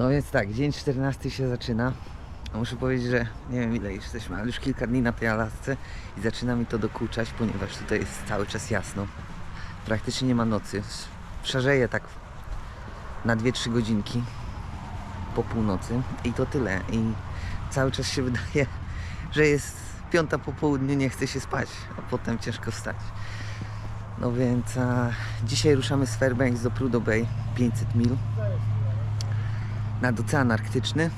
No więc tak, dzień 14 się zaczyna. Muszę powiedzieć, że nie wiem ile jesteśmy, ale już kilka dni na tej Alasce i zaczyna mi to dokuczać, ponieważ tutaj jest cały czas jasno. Praktycznie nie ma nocy. Szarzeje tak na 2-3 godzinki po północy i to tyle. I cały czas się wydaje, że jest piąta po południu, nie chce się spać, a potem ciężko wstać. No więc a, dzisiaj ruszamy z Fairbanks do Prudhoe Bay, 500 mil nad Ocean Arktyczny.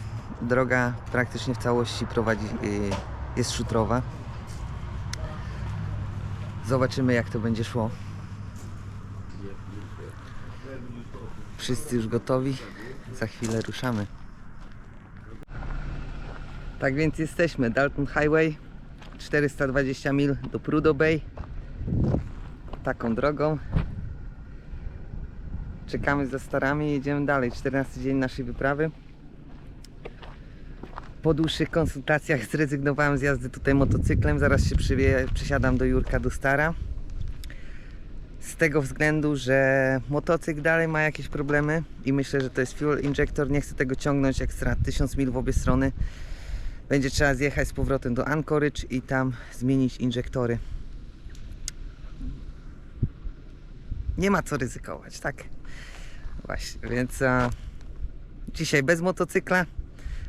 Droga praktycznie w całości prowadzi, y, jest szutrowa. Zobaczymy jak to będzie szło. Wszyscy już gotowi. Za chwilę ruszamy. Tak więc jesteśmy. Dalton Highway. 420 mil do Prudhoe Bay. Taką drogą. Czekamy za starami i jedziemy dalej. 14 dzień naszej wyprawy. Po dłuższych konsultacjach zrezygnowałem z jazdy tutaj motocyklem. Zaraz się przywie, przysiadam do Jurka do Stara. Z tego względu, że motocykl dalej ma jakieś problemy i myślę, że to jest fuel injector. Nie chcę tego ciągnąć ekstra 1000 mil w obie strony. Będzie trzeba zjechać z powrotem do Anchorage i tam zmienić injektory. Nie ma co ryzykować, tak? Właśnie, więc a, dzisiaj bez motocykla,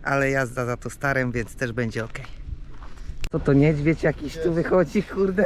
ale jazda za to starem, więc też będzie ok. To to niedźwiedź jakiś tu wychodzi, kurde.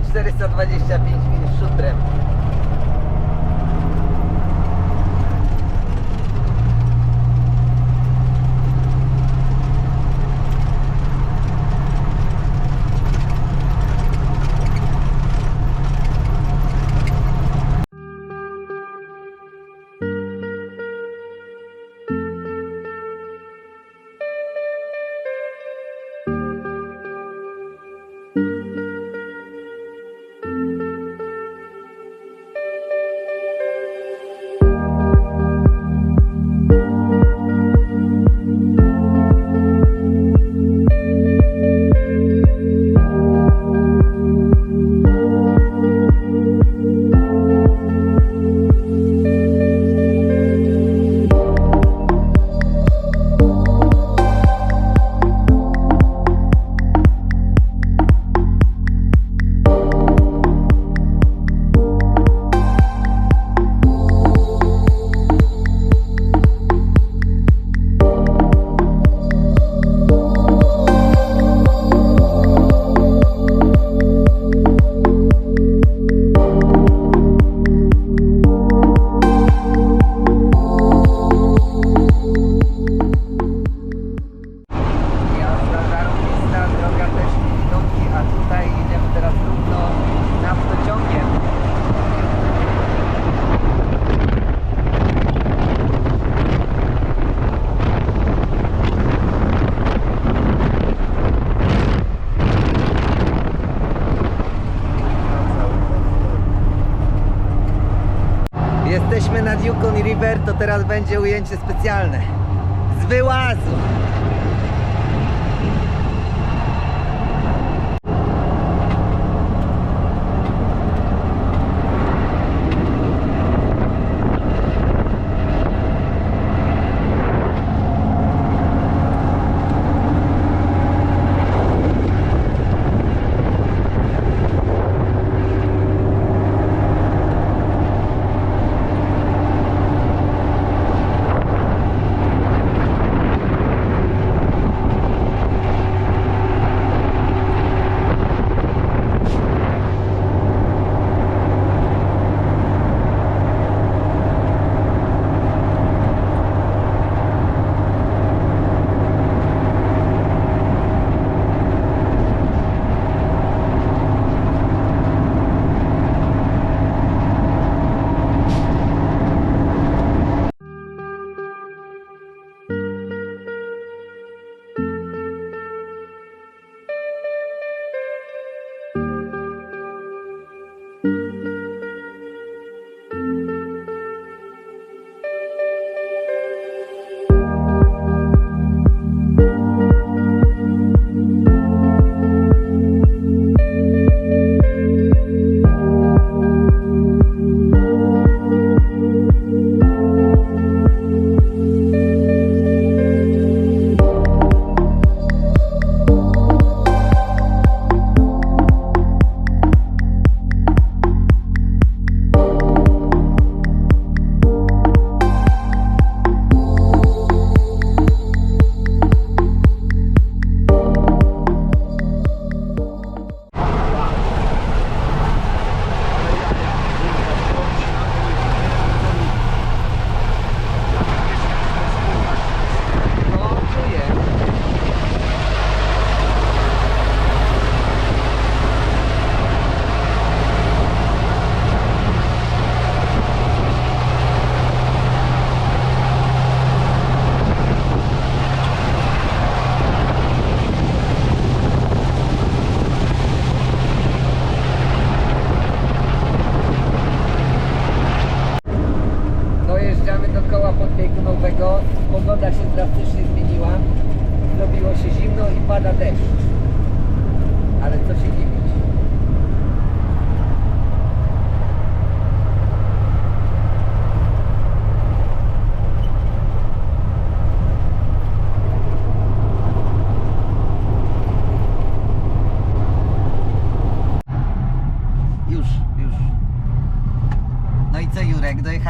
425 mil szutrem. Nad Yukon River, to teraz będzie ujęcie specjalne. Z wyłazu.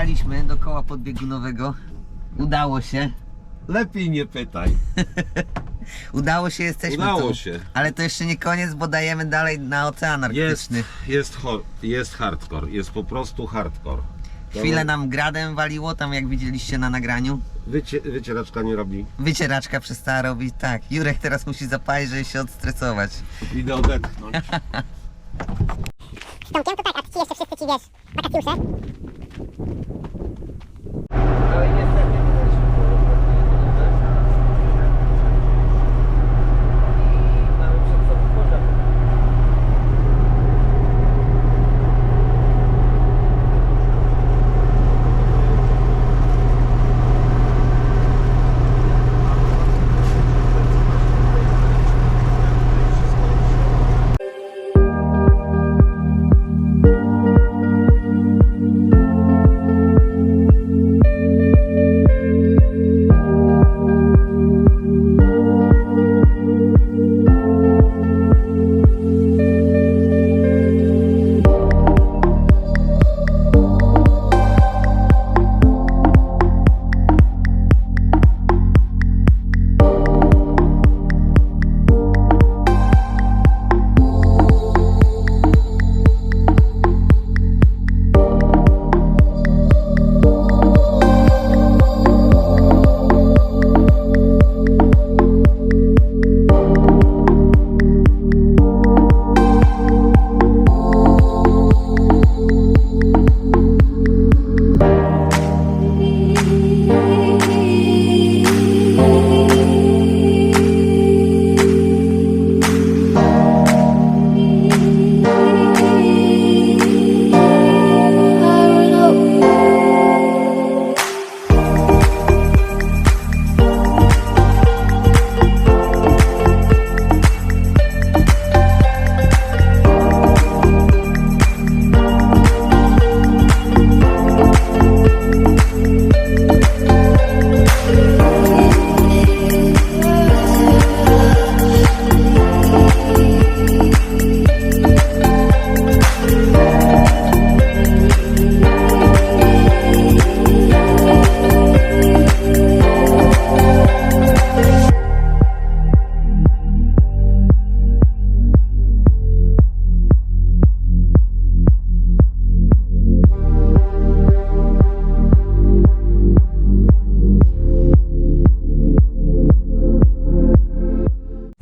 Jurek, dojechaliśmy do koła podbiegunowego. Udało się. Lepiej nie pytaj. Udało się, jesteśmy Udało tu. się. Ale to jeszcze nie koniec, bo dajemy dalej na ocean Jest, arktyczny. jest, hor- jest hardcore, jest po prostu hardcore. Chwilę nam gradem waliło, tam jak widzieliście na nagraniu. Wycie, wycieraczka nie robi. Wycieraczka przestała robić, tak. Jurek teraz musi zapalić, żeby się odstresować. Idę odetchnąć. To tak, a ci jeszcze wszyscy ci wiesz, wakacjusze. はい、いいですね。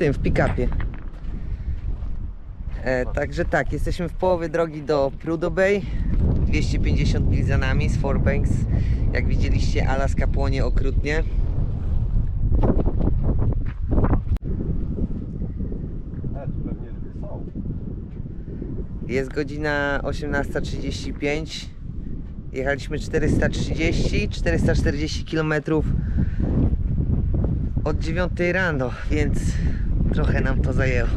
Tym, w pick-upie. E, także tak, jesteśmy w połowie drogi do Prudhoe Bay. 250 mil za nami z Fairbanks. Jak widzieliście, Alaska płonie okrutnie. Jest godzina 18.35. Jechaliśmy 430, 440 km od 9 rano, więc trochę nam to zajęło.